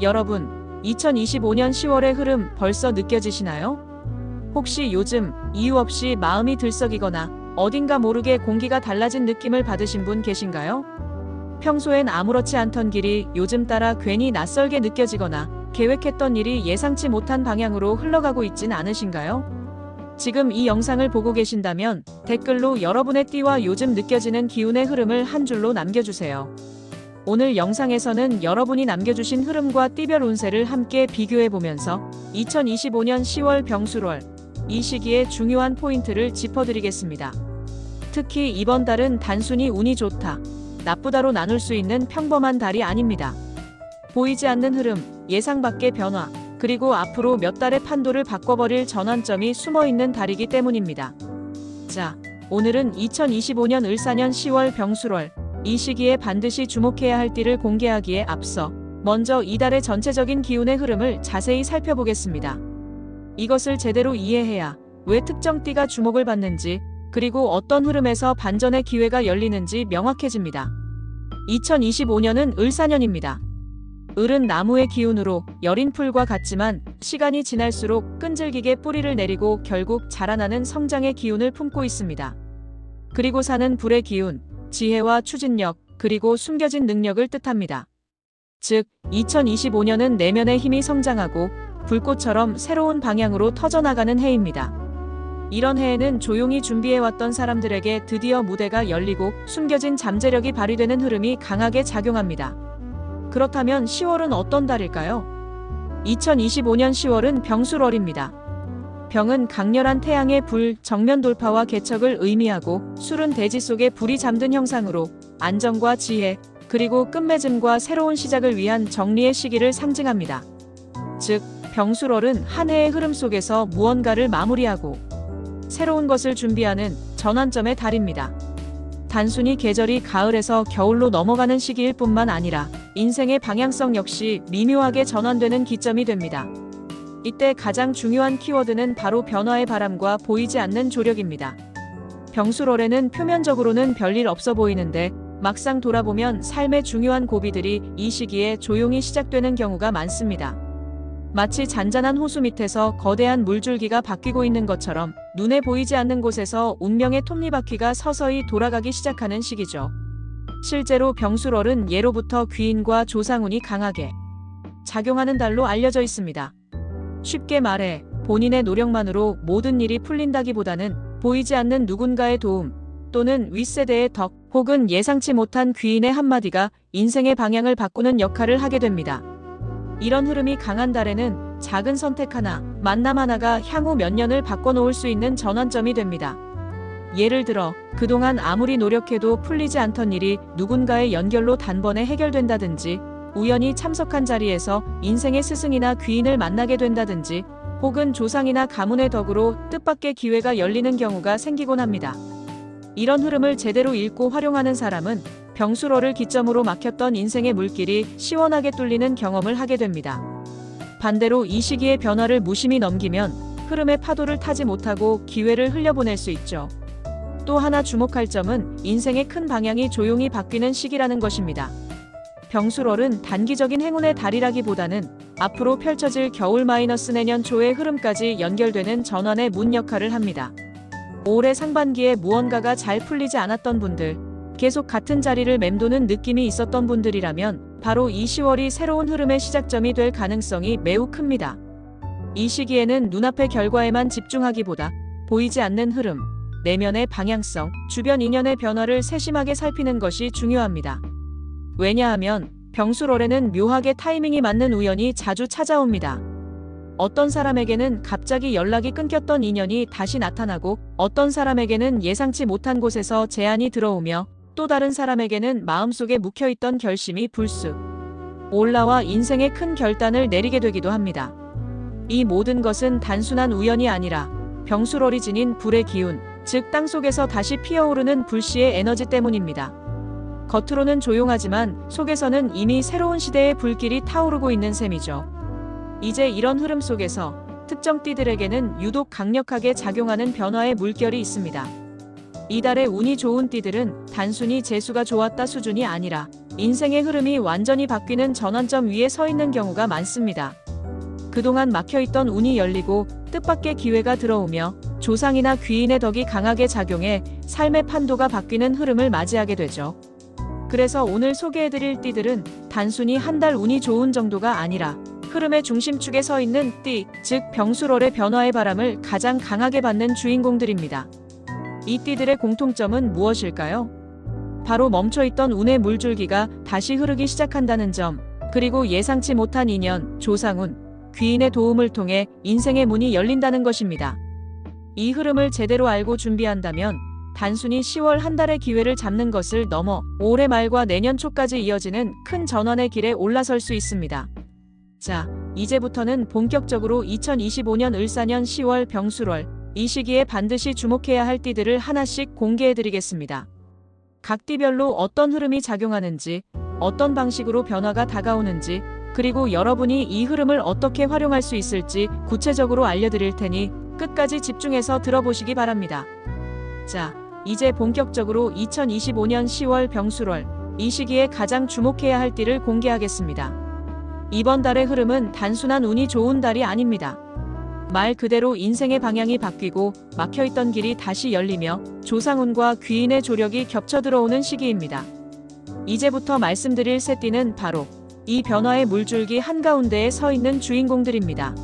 여러분, 2025년 10월의 흐름 벌써 느껴지시나요? 혹시 요즘 이유 없이 마음이 들썩이거나 어딘가 모르게 공기가 달라진 느낌을 받으신 분 계신가요? 평소엔 아무렇지 않던 길이 요즘 따라 괜히 낯설게 느껴지거나 계획했던 일이 예상치 못한 방향으로 흘러가고 있진 않으신가요? 지금 이 영상을 보고 계신다면 댓글로 여러분의 띠와 요즘 느껴지는 기운의 흐름을 한 줄로 남겨주세요. 오늘 영상에서는 여러분이 남겨주신 흐름과 띠별 운세를 함께 비교해 보면서 2025년 10월 병술월 이 시기의 중요한 포인트를 짚어드리겠습니다. 특히 이번 달은 단순히 운이 좋다, 나쁘다로 나눌 수 있는 평범한 달이 아닙니다. 보이지 않는 흐름, 예상 밖의 변화, 그리고 앞으로 몇 달의 판도를 바꿔버릴 전환점이 숨어 있는 달이기 때문입니다. 자, 오늘은 2025년 을사년 10월 병술월 이 시기에 반드시 주목해야 할 띠를 공개하기에 앞서 먼저 이달의 전체적인 기운의 흐름을 자세히 살펴보겠습니다. 이것을 제대로 이해해야 왜 특정 띠가 주목을 받는지 그리고 어떤 흐름에서 반전의 기회가 열리는지 명확해집니다. 2025년은 을사년입니다. 을은 나무의 기운으로 여린 풀과 같지만 시간이 지날수록 끈질기게 뿌리를 내리고 결국 자라나는 성장의 기운을 품고 있습니다. 그리고 사는 불의 기운, 지혜와 추진력, 그리고 숨겨진 능력을 뜻합니다. 즉, 2025년은 내면의 힘이 성장하고 불꽃처럼 새로운 방향으로 터져나가는 해입니다. 이런 해에는 조용히 준비해왔던 사람들에게 드디어 무대가 열리고 숨겨진 잠재력이 발휘되는 흐름이 강하게 작용합니다. 그렇다면 10월은 어떤 달일까요? 2025년 10월은 병술월입니다. 병은 강렬한 태양의 불, 정면 돌파와 개척을 의미하고 술은 대지 속에 불이 잠든 형상으로 안정과 지혜, 그리고 끝맺음과 새로운 시작을 위한 정리의 시기를 상징합니다. 즉, 병술월은 한 해의 흐름 속에서 무언가를 마무리하고 새로운 것을 준비하는 전환점의 달입니다. 단순히 계절이 가을에서 겨울로 넘어가는 시기일 뿐만 아니라 인생의 방향성 역시 미묘하게 전환되는 기점이 됩니다. 이때 가장 중요한 키워드는 바로 변화의 바람과 보이지 않는 조력입니다. 병술월에는 표면적으로는 별일 없어 보이는데 막상 돌아보면 삶의 중요한 고비들이 이 시기에 조용히 시작되는 경우가 많습니다. 마치 잔잔한 호수 밑에서 거대한 물줄기가 바뀌고 있는 것처럼 눈에 보이지 않는 곳에서 운명의 톱니바퀴가 서서히 돌아가기 시작하는 시기죠. 실제로 병술월은 예로부터 귀인과 조상운이 강하게 작용하는 달로 알려져 있습니다. 쉽게 말해 본인의 노력만으로 모든 일이 풀린다기보다는 보이지 않는 누군가의 도움 또는 윗세대의 덕 혹은 예상치 못한 귀인의 한마디가 인생의 방향을 바꾸는 역할을 하게 됩니다. 이런 흐름이 강한 달에는 작은 선택 하나, 만남 하나가 향후 몇 년을 바꿔놓을 수 있는 전환점이 됩니다. 예를 들어, 그동안 아무리 노력해도 풀리지 않던 일이 누군가의 연결로 단번에 해결된다든지, 우연히 참석한 자리에서 인생의 스승이나 귀인을 만나게 된다든지, 혹은 조상이나 가문의 덕으로 뜻밖의 기회가 열리는 경우가 생기곤 합니다. 이런 흐름을 제대로 읽고 활용하는 사람은 병수로를 기점으로 막혔던 인생의 물길이 시원하게 뚫리는 경험을 하게 됩니다. 반대로 이 시기의 변화를 무심히 넘기면 흐름의 파도를 타지 못하고 기회를 흘려보낼 수 있죠. 또 하나 주목할 점은 인생의 큰 방향이 조용히 바뀌는 시기라는 것입니다. 병술월은 단기적인 행운의 달이라기보다는 앞으로 펼쳐질 겨울 마이너스 내년 초의 흐름까지 연결되는 전환의 문 역할을 합니다. 올해 상반기에 무언가가 잘 풀리지 않았던 분들, 계속 같은 자리를 맴도는 느낌이 있었던 분들이라면 바로 이 10월이 새로운 흐름의 시작점이 될 가능성이 매우 큽니다. 이 시기에는 눈앞의 결과에만 집중하기보다 보이지 않는 흐름, 내면의 방향성, 주변 인연의 변화를 세심하게 살피는 것이 중요합니다. 왜냐하면 병술월에는 묘하게 타이밍이 맞는 우연이 자주 찾아옵니다. 어떤 사람에게는 갑자기 연락이 끊겼던 인연이 다시 나타나고 어떤 사람에게는 예상치 못한 곳에서 제안이 들어오며 또 다른 사람에게는 마음속에 묵혀있던 결심이 불쑥 올라와 인생의 큰 결단을 내리게 되기도 합니다. 이 모든 것은 단순한 우연이 아니라 병술월이 지닌 불의 기운, 즉 땅속에서 다시 피어오르는 불씨의 에너지 때문입니다. 겉으로는 조용하지만 속에서는 이미 새로운 시대의 불길이 타오르고 있는 셈이죠. 이제 이런 흐름 속에서 특정 띠들에게는 유독 강력하게 작용하는 변화의 물결이 있습니다. 이달의 운이 좋은 띠들은 단순히 재수가 좋았다 수준이 아니라 인생의 흐름이 완전히 바뀌는 전환점 위에 서 있는 경우가 많습니다. 그동안 막혀있던 운이 열리고 뜻밖의 기회가 들어오며 조상이나 귀인의 덕이 강하게 작용해 삶의 판도가 바뀌는 흐름을 맞이하게 되죠. 그래서 오늘 소개해드릴 띠들은 단순히 한 달 운이 좋은 정도가 아니라 흐름의 중심축에 서 있는 띠, 즉 병수월의 변화의 바람을 가장 강하게 받는 주인공들입니다. 이 띠들의 공통점은 무엇일까요? 바로 멈춰있던 운의 물줄기가 다시 흐르기 시작한다는 점, 그리고 예상치 못한 인연, 조상운, 귀인의 도움을 통해 인생의 문이 열린다는 것입니다. 이 흐름을 제대로 알고 준비한다면 단순히 10월 한 달의 기회를 잡는 것을 넘어 올해 말과 내년 초까지 이어지는 큰 전환의 길에 올라설 수 있습니다. 자, 이제부터는 본격적으로 2025년 을사년 10월 병술월 이 시기에 반드시 주목해야 할 띠들을 하나씩 공개해 드리겠습니다. 각 띠별로 어떤 흐름이 작용하는지, 어떤 방식으로 변화가 다가오는지, 그리고 여러분이 이 흐름을 어떻게 활용할 수 있을지 구체적으로 알려드릴 테니 끝까지 집중해서 들어보시기 바랍니다. 자, 이제 본격적으로 2025년 10월 병술월 이 시기에 가장 주목해야 할 띠를 공개하겠습니다. 이번 달의 흐름은 단순한 운이 좋은 달이 아닙니다. 말 그대로 인생의 방향이 바뀌고 막혀있던 길이 다시 열리며 조상운과 귀인의 조력이 겹쳐 들어오는 시기입니다. 이제부터 말씀드릴 세 띠는 바로 이 변화의 물줄기 한가운데에 서 있는 주인공들입니다.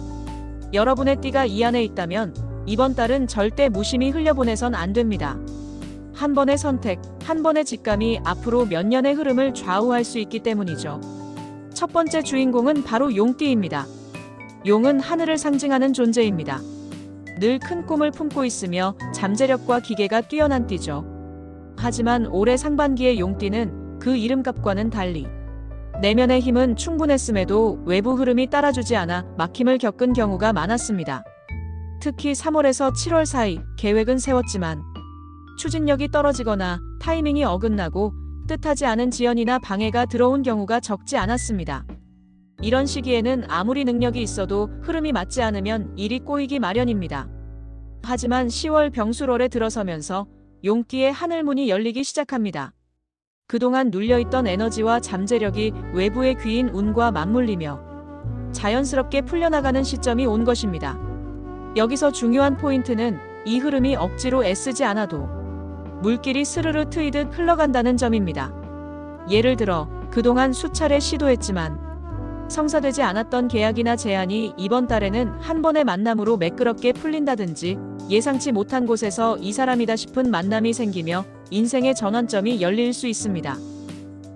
여러분의 띠가 이 안에 있다면 이번 달은 절대 무심히 흘려보내선 안 됩니다. 한 번의 선택, 한 번의 직감이 앞으로 몇 년의 흐름을 좌우할 수 있기 때문이죠. 첫 번째 주인공은 바로 용띠입니다. 용은 하늘을 상징하는 존재입니다. 늘 큰 꿈을 품고 있으며 잠재력과 기계가 뛰어난 띠죠. 하지만 올해 상반기의 용띠는 그 이름값과는 달리 내면의 힘은 충분했음에도 외부 흐름이 따라주지 않아 막힘을 겪은 경우가 많았습니다. 특히 3월에서 7월 사이 계획은 세웠지만 추진력이 떨어지거나 타이밍이 어긋나고 뜻하지 않은 지연이나 방해가 들어온 경우가 적지 않았습니다. 이런 시기에는 아무리 능력이 있어도 흐름이 맞지 않으면 일이 꼬이기 마련입니다. 하지만 10월 병술월에 들어서면서 용띠의 하늘문이 열리기 시작합니다. 그동안 눌려있던 에너지와 잠재력이 외부의 귀인 운과 맞물리며 자연스럽게 풀려나가는 시점이 온 것입니다. 여기서 중요한 포인트는 이 흐름이 억지로 애쓰지 않아도 물길이 스르르 트이듯 흘러간다는 점입니다. 예를 들어 그동안 수차례 시도했지만 성사되지 않았던 계약이나 제안이 이번 달에는 한 번의 만남으로 매끄럽게 풀린다든지 예상치 못한 곳에서 이 사람이다 싶은 만남이 생기며 인생의 전환점이 열릴 수 있습니다.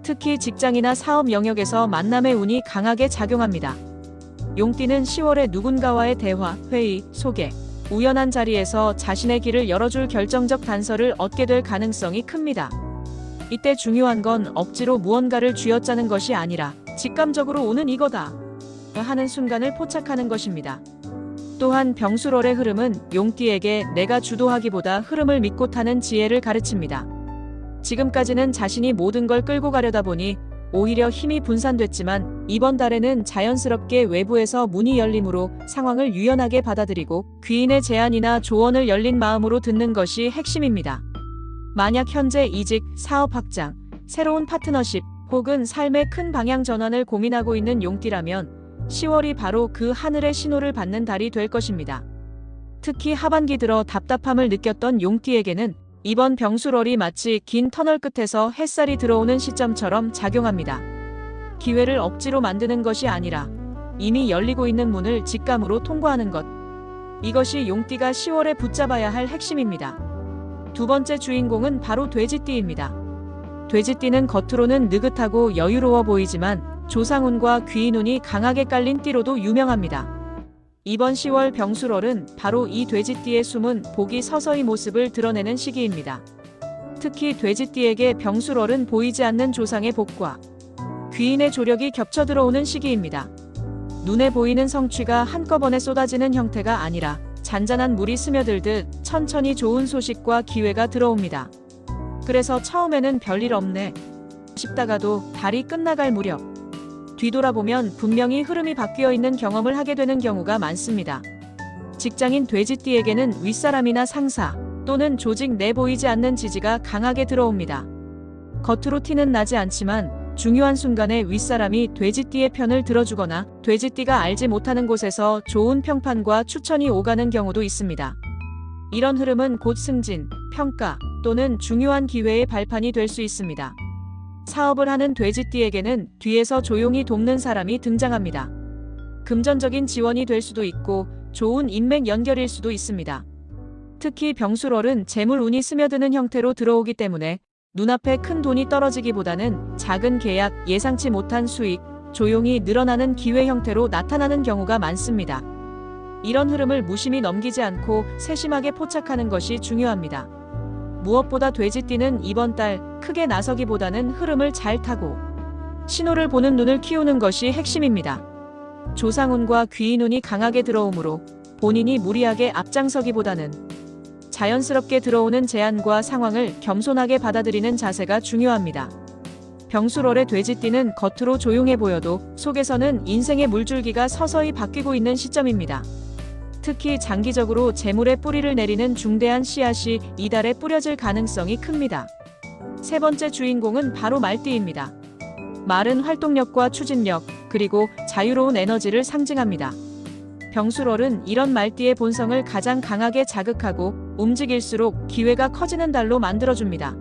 특히 직장이나 사업 영역에서 만남의 운이 강하게 작용합니다. 용띠는 10월에 누군가와의 대화, 회의, 소개, 우연한 자리에서 자신의 길을 열어줄 결정적 단서를 얻게 될 가능성이 큽니다. 이때 중요한 건 억지로 무언가를 쥐어짜는 것이 아니라 직감적으로 오는 이거다 하는 순간을 포착하는 것입니다. 또한 병술월의 흐름은 용띠에게 내가 주도하기보다 흐름을 믿고 타는 지혜를 가르칩니다. 지금까지는 자신이 모든 걸 끌고 가려다 보니 오히려 힘이 분산됐지만 이번 달에는 자연스럽게 외부에서 문이 열림으로 상황을 유연하게 받아들이고 귀인의 제안이나 조언을 열린 마음으로 듣는 것이 핵심입니다. 만약 현재 이직, 사업 확장, 새로운 파트너십 혹은 삶의 큰 방향 전환을 고민하고 있는 용띠라면 10월이 바로 그 하늘의 신호를 받는 달이 될 것입니다. 특히 하반기 들어 답답함을 느꼈던 용띠에게는 이번 병술월이 마치 긴 터널 끝에서 햇살이 들어오는 시점처럼 작용합니다. 기회를 억지로 만드는 것이 아니라 이미 열리고 있는 문을 직감으로 통과하는 것. 이것이 용띠가 10월에 붙잡아야 할 핵심입니다. 두 번째 주인공은 바로 돼지띠입니다. 돼지띠는 겉으로는 느긋하고 여유로워 보이지만 조상운과 귀인운이 강하게 깔린 띠로도 유명합니다. 이번 10월 병술월은 바로 이 돼지띠의 숨은 복이 서서히 모습을 드러내는 시기입니다. 특히 돼지띠에게 병술월은 보이지 않는 조상의 복과 귀인의 조력이 겹쳐 들어오는 시기입니다. 눈에 보이는 성취가 한꺼번에 쏟아지는 형태가 아니라 잔잔한 물이 스며들듯 천천히 좋은 소식과 기회가 들어옵니다. 그래서 처음에는 별일 없네 싶다가도 달이 끝나갈 무렵 뒤돌아보면 분명히 흐름이 바뀌어 있는 경험을 하게 되는 경우가 많습니다. 직장인 돼지띠에게는 윗사람이나 상사 또는 조직 내 보이지 않는 지지가 강하게 들어옵니다. 겉으로 티는 나지 않지만 중요한 순간에 윗사람이 돼지띠의 편을 들어주거나 돼지띠가 알지 못하는 곳에서 좋은 평판과 추천이 오가는 경우도 있습니다. 이런 흐름은 곧 승진, 평가 또는 중요한 기회의 발판이 될 수 있습니다. 사업을 하는 돼지띠에게는 뒤에서 조용히 돕는 사람이 등장합니다. 금전적인 지원이 될 수도 있고 좋은 인맥 연결일 수도 있습니다. 특히 병술월은 재물 운이 스며드는 형태로 들어오기 때문에 눈앞에 큰 돈이 떨어지기보다는 작은 계약, 예상치 못한 수익, 조용히 늘어나는 기회 형태로 나타나는 경우가 많습니다. 이런 흐름을 무심히 넘기지 않고 세심하게 포착하는 것이 중요합니다. 무엇보다 돼지띠는 이번 달 크게 나서기보다는 흐름을 잘 타고 신호를 보는 눈을 키우는 것이 핵심입니다. 조상운과 귀인운이 강하게 들어오므로 본인이 무리하게 앞장서기보다는 자연스럽게 들어오는 제안과 상황을 겸손하게 받아들이는 자세가 중요합니다. 병수월의 돼지띠는 겉으로 조용해 보여도 속에서는 인생의 물줄기가 서서히 바뀌고 있는 시점입니다. 특히 장기적으로 재물의 뿌리를 내리는 중대한 씨앗이 이달에 뿌려질 가능성이 큽니다. 세 번째 주인공은 바로 말띠입니다. 말은 활동력과 추진력, 그리고 자유로운 에너지를 상징합니다. 병술월은 이런 말띠의 본성을 가장 강하게 자극하고 움직일수록 기회가 커지는 달로 만들어줍니다.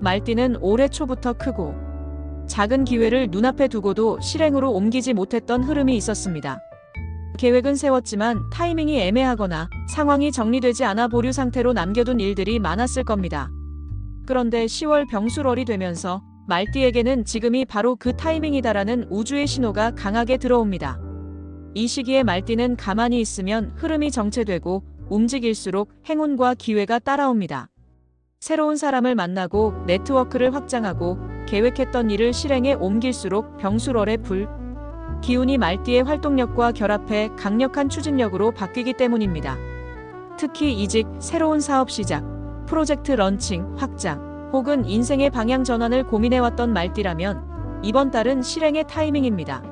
말띠는 올해 초부터 크고 작은 기회를 눈앞에 두고도 실행으로 옮기지 못했던 흐름이 있었습니다. 계획은 세웠지만 타이밍이 애매하거나 상황이 정리되지 않아 보류 상태로 남겨둔 일들이 많았을 겁니다. 그런데 10월 병술월이 되면서 말띠에게는 지금이 바로 그 타이밍이다라는 우주의 신호가 강하게 들어옵니다. 이 시기에 말띠는 가만히 있으면 흐름이 정체되고 움직일수록 행운과 기회가 따라옵니다. 새로운 사람을 만나고 네트워크를 확장하고 계획했던 일을 실행에 옮길수록 병술월의 불, 기운이 말띠의 활동력과 결합해 강력한 추진력으로 바뀌기 때문입니다. 특히 이직, 새로운 사업 시작, 프로젝트 런칭, 확장, 혹은 인생의 방향 전환을 고민해왔던 말띠라면 이번 달은 실행의 타이밍입니다.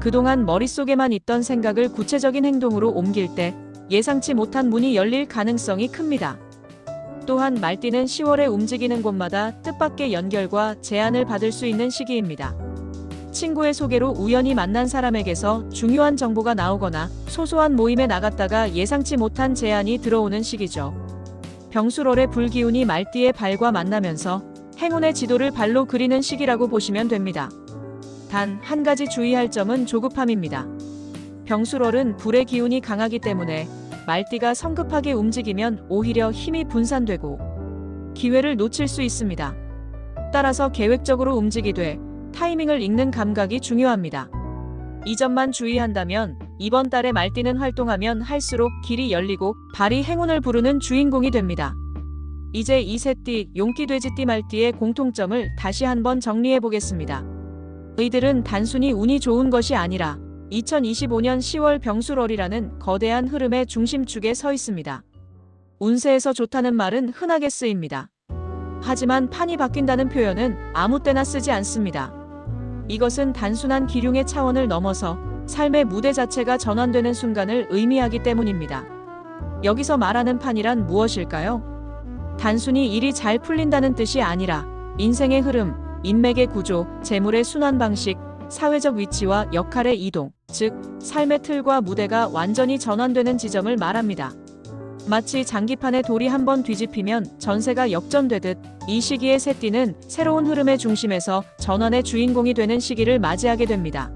그동안 머릿속에만 있던 생각을 구체적인 행동으로 옮길 때 예상치 못한 문이 열릴 가능성이 큽니다. 또한 말띠는 10월에 움직이는 곳마다 뜻밖의 연결과 제안을 받을 수 있는 시기입니다. 친구의 소개로 우연히 만난 사람에게서 중요한 정보가 나오거나 소소한 모임에 나갔다가 예상치 못한 제안이 들어오는 시기죠. 병수월의 불기운이 말띠의 발과 만나면서 행운의 지도를 발로 그리는 시기라고 보시면 됩니다. 단 한 가지 주의할 점은 조급함입니다. 병수월은 불의 기운이 강하기 때문에 말띠가 성급하게 움직이면 오히려 힘이 분산되고 기회를 놓칠 수 있습니다. 따라서 계획적으로 움직이되 타이밍을 읽는 감각이 중요합니다. 이 점만 주의한다면 이번 달에 말띠는 활동하면 할수록 길이 열리고 발이 행운을 부르는 주인공이 됩니다. 이제 이새띠, 용띠, 돼지띠, 말띠의 공통점을 다시 한번 정리해 보겠습니다. 의들은 단순히 운이 좋은 것이 아니라 2025년 10월 병술월이라는 거대한 흐름의 중심축에 서 있습니다. 운세에서 좋다는 말은 흔하게 쓰입니다. 하지만 판이 바뀐다는 표현은 아무 때나 쓰지 않습니다. 이것은 단순한 기륭의 차원을 넘어서 삶의 무대 자체가 전환되는 순간을 의미하기 때문입니다. 여기서 말하는 판이란 무엇일까요? 단순히 일이 잘 풀린다는 뜻이 아니라 인생의 흐름, 인맥의 구조, 재물의 순환 방식, 사회적 위치와 역할의 이동, 즉, 삶의 틀과 무대가 완전히 전환되는 지점을 말합니다. 마치 장기판에 돌이 한번 뒤집히면 전세가 역전되듯 이 시기의 새띠는 새로운 흐름의 중심에서 전환의 주인공이 되는 시기를 맞이하게 됩니다.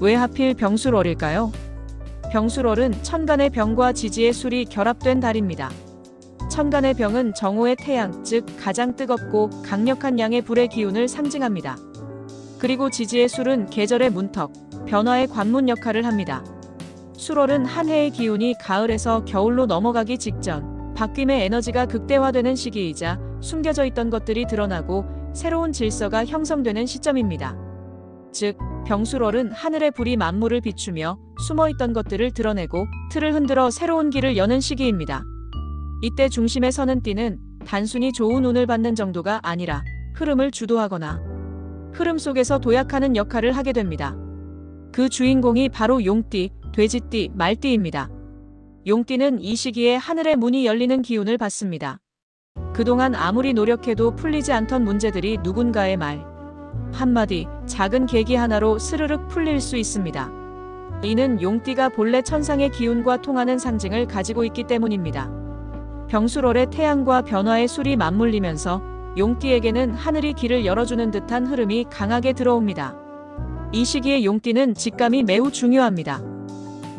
왜 하필 병술월일까요? 병술월은 천간의 병과 지지의 술이 결합된 달입니다. 천간의 병은 정오의 태양, 즉 가장 뜨겁고 강력한 양의 불의 기운을 상징합니다. 그리고 지지의 술은 계절의 문턱, 변화의 관문 역할을 합니다. 수월은 한 해의 기운이 가을에서 겨울로 넘어가기 직전, 바뀜의 에너지가 극대화되는 시기이자 숨겨져 있던 것들이 드러나고 새로운 질서가 형성되는 시점입니다. 즉, 병술월은 하늘의 불이 만물을 비추며 숨어 있던 것들을 드러내고 틀을 흔들어 새로운 길을 여는 시기입니다. 이때 중심에 서는 띠는 단순히 좋은 운을 받는 정도가 아니라 흐름을 주도하거나 흐름 속에서 도약하는 역할을 하게 됩니다. 그 주인공이 바로 용띠, 돼지띠, 말띠입니다. 용띠는 이 시기에 하늘의 문이 열리는 기운을 받습니다. 그동안 아무리 노력해도 풀리지 않던 문제들이 누군가의 말, 한마디, 작은 계기 하나로 스르륵 풀릴 수 있습니다. 이는 용띠가 본래 천상의 기운과 통하는 상징을 가지고 있기 때문입니다. 병수롤의 태양과 변화의 술이 맞물리면서 용띠에게는 하늘이 길을 열어주는 듯한 흐름이 강하게 들어옵니다. 이 시기에 용띠는 직감이 매우 중요합니다.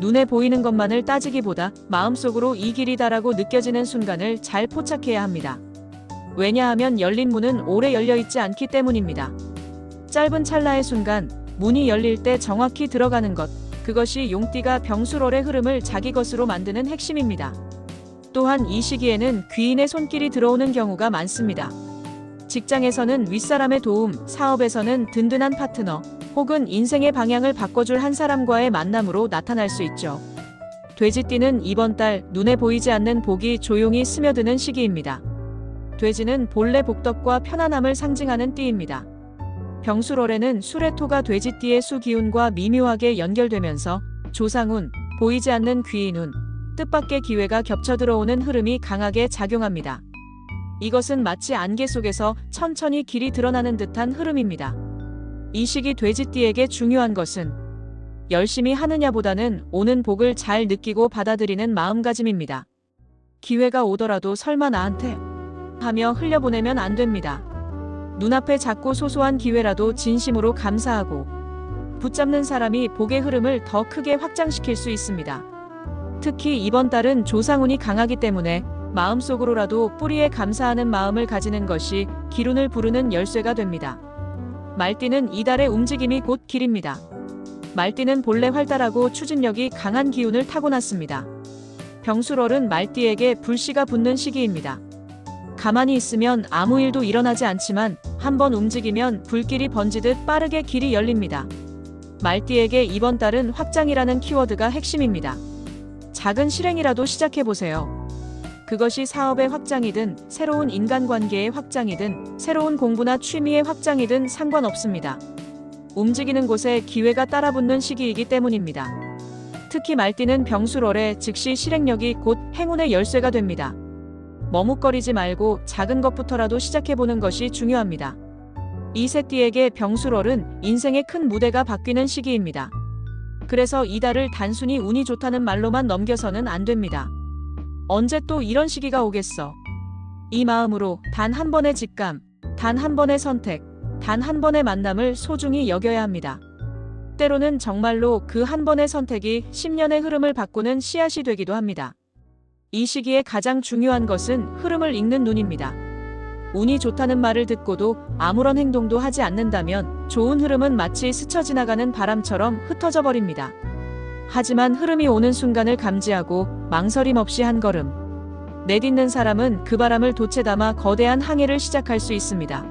눈에 보이는 것만을 따지기보다 마음속으로 이 길이다라고 느껴지는 순간을 잘 포착해야 합니다. 왜냐하면 열린 문은 오래 열려 있지 않기 때문입니다. 짧은 찰나의 순간 문이 열릴 때 정확히 들어가는 것, 그것이 용띠가 병수롤의 흐름을 자기 것으로 만드는 핵심입니다. 또한 이 시기에는 귀인의 손길이 들어오는 경우가 많습니다. 직장에서는 윗사람의 도움, 사업에서는 든든한 파트너, 혹은 인생의 방향을 바꿔줄 한 사람과의 만남으로 나타날 수 있죠. 돼지띠는 이번 달 눈에 보이지 않는 복이 조용히 스며드는 시기입니다. 돼지는 본래 복덕과 편안함을 상징하는 띠입니다. 병수롤에는 수레토가 돼지띠의 수기운과 미묘하게 연결되면서 조상운, 보이지 않는 귀인운, 뜻밖의 기회가 겹쳐 들어오는 흐름이 강하게 작용합니다. 이것은 마치 안개 속에서 천천히 길이 드러나는 듯한 흐름입니다. 이 시기 돼지띠에게 중요한 것은 열심히 하느냐보다는 오는 복을 잘 느끼고 받아들이는 마음가짐입니다. 기회가 오더라도 설마 나한테 하며 흘려보내면 안 됩니다. 눈앞에 작고 소소한 기회라도 진심으로 감사하고 붙잡는 사람이 복의 흐름을 더 크게 확장시킬 수 있습니다. 특히 이번 달은 조상운이 강하기 때문에 마음속으로라도 뿌리에 감사하는 마음을 가지는 것이 기운을 부르는 열쇠가 됩니다. 말띠는 이달의 움직임이 곧 길입니다. 말띠는 본래 활달하고 추진력이 강한 기운을 타고났습니다. 병수롤은 말띠에게 불씨가 붙는 시기입니다. 가만히 있으면 아무 일도 일어나지 않지만 한번 움직이면 불길이 번지듯 빠르게 길이 열립니다. 말띠에게 이번 달은 확장이라는 키워드가 핵심입니다. 작은 실행이라도 시작해보세요. 그것이 사업의 확장이든 새로운 인간관계의 확장이든 새로운 공부나 취미의 확장이든 상관없습니다. 움직이는 곳에 기회가 따라붙는 시기이기 때문입니다. 특히 말띠는 병수rol에 즉시 실행력이 곧 행운의 열쇠가 됩니다. 머뭇거리지 말고 작은 것부터라도 시작해보는 것이 중요합니다. 이세띠에게 병수rol은 인생의 큰 무대가 바뀌는 시기입니다. 그래서 이달을 단순히 운이 좋다는 말로만 넘겨서는 안 됩니다. 언제 또 이런 시기가 오겠어. 이 마음으로 단 한 번의 직감, 단 한 번의 선택, 단 한 번의 만남을 소중히 여겨야 합니다. 때로는 정말로 그 한 번의 선택이 10년의 흐름을 바꾸는 씨앗이 되기도 합니다. 이 시기에 가장 중요한 것은 흐름을 읽는 눈입니다. 운이 좋다는 말을 듣고도 아무런 행동도 하지 않는다면 좋은 흐름은 마치 스쳐 지나가는 바람처럼 흩어져 버립니다. 하지만 흐름이 오는 순간을 감지하고 망설임 없이 한 걸음. 내딛는 사람은 그 바람을 돛에 담아 거대한 항해를 시작할 수 있습니다.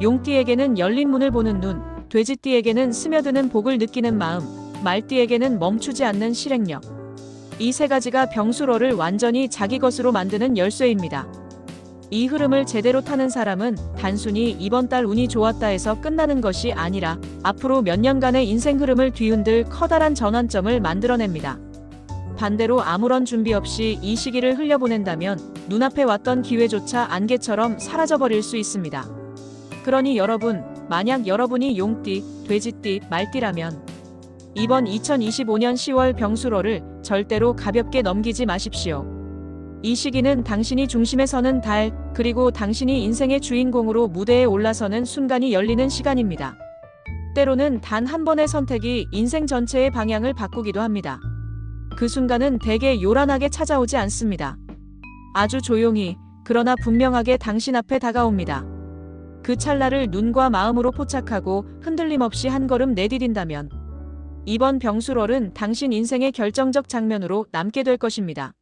용띠에게는 열린 문을 보는 눈, 돼지띠에게는 스며드는 복을 느끼는 마음, 말띠에게는 멈추지 않는 실행력. 이 세 가지가 병수로를 완전히 자기 것으로 만드는 열쇠입니다. 이 흐름을 제대로 타는 사람은 단순히 이번 달 운이 좋았다 해서 끝나는 것이 아니라 앞으로 몇 년간의 인생 흐름을 뒤흔들 커다란 전환점을 만들어냅니다. 반대로 아무런 준비 없이 이 시기를 흘려보낸다면 눈앞에 왔던 기회조차 안개처럼 사라져버릴 수 있습니다. 그러니 여러분, 만약 여러분이 용띠, 돼지띠, 말띠라면 이번 2025년 10월 병수로를 절대로 가볍게 넘기지 마십시오. 이 시기는 당신이 중심에 서는 달, 그리고 당신이 인생의 주인공으로 무대에 올라서는 순간이 열리는 시간입니다. 때로는 단 한 번의 선택이 인생 전체의 방향을 바꾸기도 합니다. 그 순간은 대개 요란하게 찾아오지 않습니다. 아주 조용히, 그러나 분명하게 당신 앞에 다가옵니다. 그 찰나를 눈과 마음으로 포착하고 흔들림 없이 한 걸음 내디딘다면 이번 병수rol은 당신 인생의 결정적 장면으로 남게 될 것입니다.